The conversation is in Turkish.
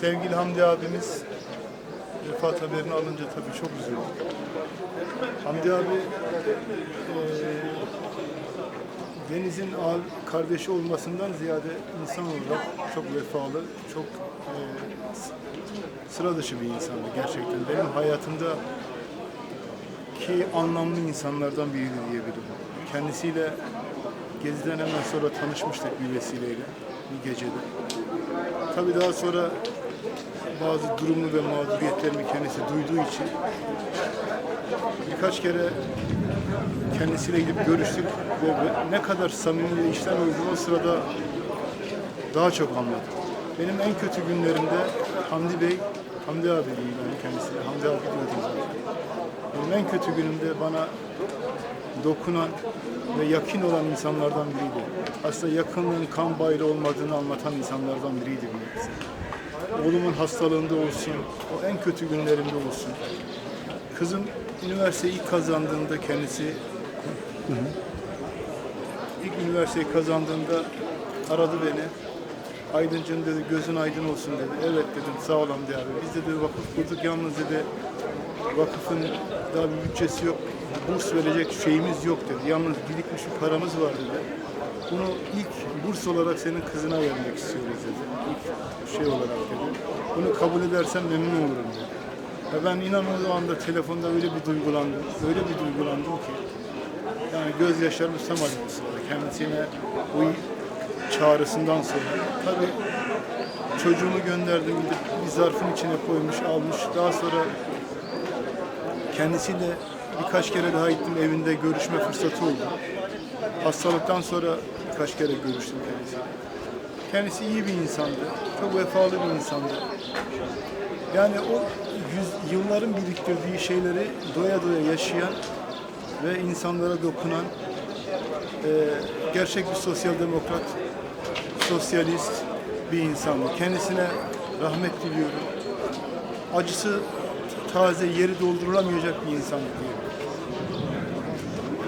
Sevgili Hamdi abimiz vefat haberini alınca tabii çok üzüldük. Hamdi abi eee, Deniz'in kardeşi olmasından ziyade insan olarak çok vefalı, çok s- sıra dışı bir insandı gerçekten. Benim hayatımda ki anlamlı insanlardan biriydi diyebilirim. Kendisiyle Gezi'den hemen sonra tanışmıştık bir vesileyle, bir gecede. Tabii daha sonra bazı durumu ve mağduriyetlerimi kendisi duyduğu için birkaç kere kendisiyle gidip görüştük ve ne kadar samimi ve işten olduğunu o sırada daha çok anladım. Benim en kötü günlerimde Hamdi Bey, Hamdi abi diyeyim yani kendisine, Hamdi abi diyordum zaten. Benim en kötü günümde bana dokunan ve yakın olan insanlardan biriydi. Aslında yakınlığın kan bayrağı olmadığını anlatan insanlardan biriydi bir Oğlumun hastalığında olsun, o en kötü günlerinde olsun. Kızım üniversiteyi ilk kazandığında kendisi ilk üniversiteyi kazandığında aradı beni. Aydıncığım dedi gözün aydın olsun dedi. Evet dedim sağ ol Hamdi abi. Biz de dedi vakıf kurduk yalnız dedi vakıfın daha bir bütçesi yok. Burs verecek şeyimiz yok dedi. Yalnız birikmiş bir paramız var dedi. Bunu ilk burs olarak senin kızına vermek istiyoruz dedi. İlk şey olarak dedi. Bunu kabul edersen memnun olurum dedi. Ve ben inan o anda telefonda öyle bir duygulandım. Öyle bir duygulandım ki. Yani gözyaşlarımı tutamadım sırada. Kendisine bu çağrısından sonra. Tabii çocuğumu gönderdim gidip bir zarfın içine koymuş almış. Daha sonra kendisiyle birkaç kere daha gittim evinde görüşme fırsatı oldu. Hastalıktan sonra birkaç kere görüştüm kendisiyle. Kendisi iyi bir insandı. Çok vefalı bir insandı. Yani o yüz, yılların biriktirdiği şeyleri doya doya yaşayan ve insanlara dokunan e, gerçek bir sosyal demokrat, sosyalist bir insandı. Kendisine rahmet diliyorum. Acısı taze, yeri doldurulamayacak bir insandı diyelim.